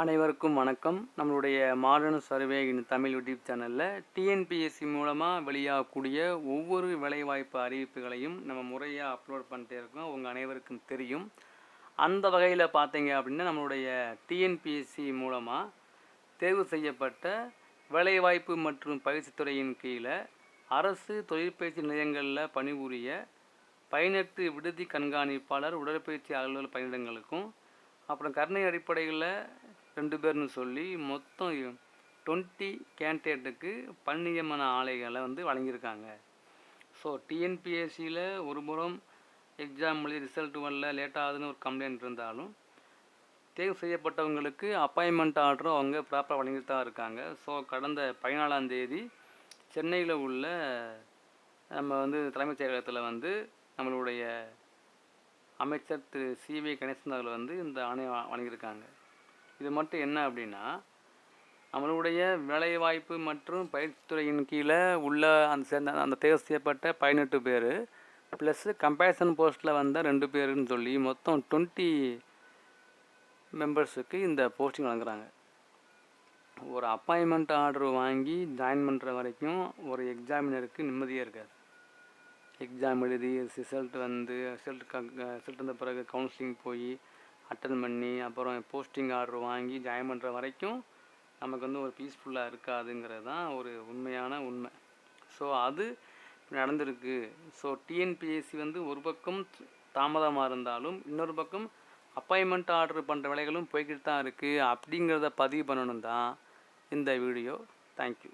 அனைவருக்கும் வணக்கம். நம்மளுடைய modern survey in Tamil YouTube சேனலில் டிஎன்பிஎஸ்சி மூலமாக வெளியாகக்கூடிய ஒவ்வொரு வேலைவாய்ப்பு அறிவிப்புகளையும் நம்ம முறையாக அப்லோட் பண்ணிட்டே இருக்கோம். உங்கள் அனைவருக்கும் தெரியும். அந்த வகையில் பார்த்தீங்க அப்படின்னா நம்மளுடைய டிஎன்பிஎஸ்சி மூலமாக தேர்வு செய்யப்பட்ட வேலைவாய்ப்பு மற்றும் பயிற்சித்துறையின் கீழே அரசு தொழிற்பயிற்சி நிலையங்களில் பணிபுரிய பயனற்று விடுதி கண்காணிப்பாளர் உடற்பயிற்சி அலுவலர் பணியிடங்களுக்கும் அப்புறம் கருணை அடிப்படையில் ரெண்டு பேர்னு சொல்லி மொத்தம் டுவெண்ட்டி கேண்டிடேட்டுக்கு பன்னியமன ஆலைகளை வந்து வழங்கியிருக்காங்க. ஸோ டிஎன்பிஎஸ்சியில் ஒரு புறம் எக்ஸாம் எழுதி ரிசல்ட் வரல லேட் ஆகுதுன்னு ஒரு கம்ப்ளைண்ட் இருந்தாலும் தேர்வு செய்யப்பட்டவங்களுக்கு அப்பாயின்மெண்ட் ஆர்டரும் அவங்க ப்ராப்பராக வழங்கிட்டு தான் இருக்காங்க. ஸோ கடந்த பதினாலாம் தேதி சென்னையில் உள்ள நம்ம வந்து தலைமைச் செயலகத்தில் வந்து நம்மளுடைய அமைச்சர் திரு சிவி கணேசன் அவர்கள் வந்து இந்த ஆணையம் வழங்கியிருக்காங்க. இது மட்டும் என்ன அப்படின்னா நம்மளுடைய வேலைவாய்ப்பு மற்றும் பயிற்சித்துறையின் கீழே உள்ள அந்த சேர்ந்த அந்த தேர்வு செய்யப்பட்ட பதினெட்டு பேர் ப்ளஸ்ஸு கம்பேரிசன் போஸ்ட்டில் வந்த ரெண்டு பேருன்னு சொல்லி மொத்தம் டுவெண்ட்டி மெம்பர்ஸுக்கு இந்த போஸ்டிங் வழங்குறாங்க. ஒரு அப்பாயின்மெண்ட் ஆர்டர் வாங்கி ஜாயின் பண்ணுற வரைக்கும் ஒரு எக்ஸாமினருக்கு நிம்மதியாக இருக்காது எக்ஸாம் எழுதி ரிசல்ட் வந்து ரிசல்ட் ரிசல்ட் வந்த பிறகு கவுன்சிலிங் போய் அட்டன் பண்ணி அப்புறம் போஸ்டிங் ஆர்டர் வாங்கி ஜாயின் பண்ணுற வரைக்கும் நமக்கு வந்து ஒரு பீஸ்ஃபுல்லாக இருக்காதுங்கிறது தான் ஒரு உண்மையான உண்மை. ஸோ அது நடந்திருக்கு. ஸோ டிஎன்பிஎஸ்சி வந்து ஒரு பக்கம் தாமதமாக இருந்தாலும் இன்னொரு பக்கம் அப்பாயின்மெண்ட் ஆர்டர் பண்ணுற வேலைகளும் போய்கிட்டு தான் இருக்குது அப்படிங்கிறத பதிவு பண்ணணும் தான் இந்த வீடியோ தேங்க்யூ